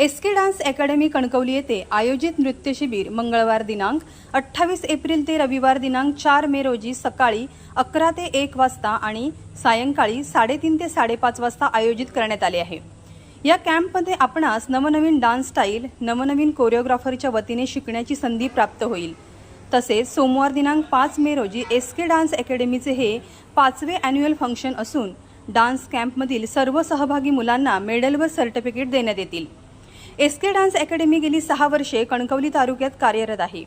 S K dance academy Kankavli येथे आयोजित नृत्य शिबिर मंगळवार दिनांक अठ्ठावीस एप्रिल ते रविवार दिनांक चार मे रोजी सकाळी अकरा ते एक वाजता आणि सायंकाळी साडेतीन ते साडेपाच वाजता आयोजित करण्यात आले आहे. या कॅम्पमध्ये आपणास नवनवीन डान्स स्टाईल नवनवीन कोरिओग्राफरच्या वतीने शिकण्याची संधी प्राप्त होईल. तसेच सोमवार दिनांक पाच मे रोजी एस के डान्स अकॅडमीचे हे पाचवे अॅन्युअल फंक्शन असून डान्स कॅम्पमधील सर्व सहभागी मुलांना मेडल व सर्टिफिकेट देण्यात येतील. एस के डान्स अकॅडमी गेली सहा वर्षे कणकवली तालुक्यात कार्यरत आहे.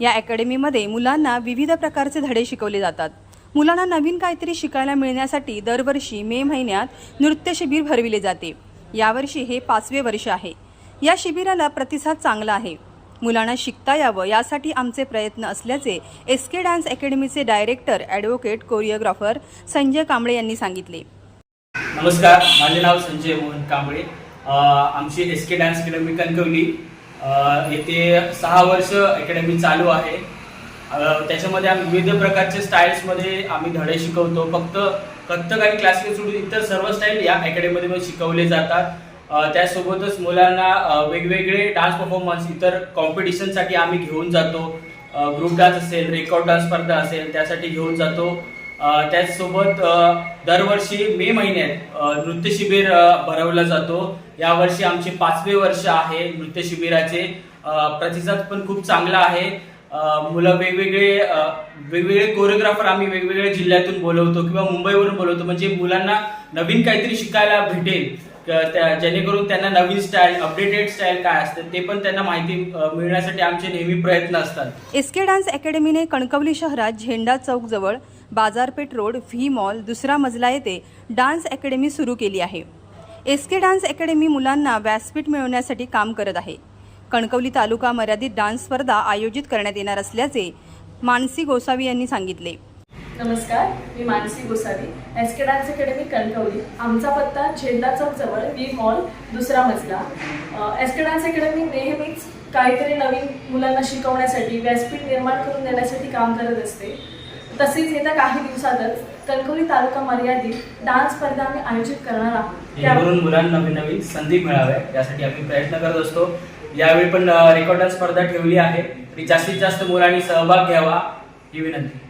या अकॅडमीमध्ये मुलांना विविध प्रकारचे धडे शिकवले जातात. मुलांना नवीन काहीतरी शिकायला मिळण्यासाठी दरवर्षी मे महिन्यात नृत्य शिबिर भरविले जाते. यावर्षी हे पाचवे वर्ष आहे. या शिबिराला प्रतिसाद चांगला आहे. मुलांना शिकता यावं यासाठी आमचे प्रयत्न असल्याचे S K dance अकॅडमीचे director advocate choreographer Sanjay Kamble यांनी सांगितले. नमस्कार माझे नाव संजय मोहन कांबळे. आमची S K dance academy Kankavli. येथे सहा वर्ष अकॅडमी चालू आहे. त्याच्यामध्ये आम्ही विविध प्रकारच्या स्टाईल्समध्ये आम्ही धडे शिकवतो. फक्त कथ्थक आणि क्लासिकल सोडून इतर सर्व स्टाईल या अकॅडमीमध्ये शिकवले जातात. त्यासोबतच मुलांना वेगवेगळे डान्स परफॉर्मन्स इतर कॉम्पिटिशनसाठी आम्ही घेऊन जातो. ग्रुप डान्स असेल रेकॉर्ड डान्स स्पर्धा असेल त्यासाठी घेऊन जातो. त्याचसोबत दरवर्षी मे महिन्यात नृत्य शिबिर भरवला जातो. यावर्षी आमचे पाचवे वर्ष आहे नृत्य शिबिराचे प्रतिसाद पण खूप चांगला आहे. मुलं वेगवेगळे वेगवेगळे कोरिओग्राफर आम्ही वेगवेगळ्या जिल्ह्यातून बोलवतो किंवा मुंबईवरून बोलवतो. म्हणजे मुलांना नवीन काहीतरी शिकायला भेटेल. जेणेकरून त्यांना नवीन स्टाईल अपडेटेड स्टाईल काय असते ते पण त्यांना माहिती मिळण्यासाठी आमचे नेहमी प्रयत्न असतात. एस डान्स अकॅडमीने कणकवली शहरात झेंडा चौकजवळ बाजारपेठ रोड व्ही मॉल दुसरा मजला येथे डान्स अकॅडमी सुरू केली आहे. एसके डान्स अकॅडमी मुलांना व्यासपीठ मिळवण्यासाठी काम करत आहे. कणकवली तालुका मर्यादित डान्स स्पर्धा आयोजित करण्यात येणार असल्याचे मानसी गोसावी यांनी सांगितले. नमस्कार मी Mansi Gosavi. S K dance academy Kankavli. आमचा पत्ता झेंडा चौक जवळ वी मॉल दुसरा मजला. एस के डान्स अकॅडमी नेहमीच काहीतरी नवीन मुलांना शिकवण्यासाठी व्यासपीठ निर्माण करून देण्यासाठी काम करत असते. तसेच येत्या काही दिवसातच कणकवली तालुका मर्यादित डान्स स्पर्धा आम्ही आयोजित करणार आहोत. त्या- जेणेकरून मुलांना नवीन नवीन संधी मिळाव्या यासाठी आम्ही प्रयत्न करत असतो. यावेळी पण रेकॉर्ड स्पर्धा ठेवली आहे. जास्तीत जास्त मुलांनी सहभाग घ्यावा ही विनंती.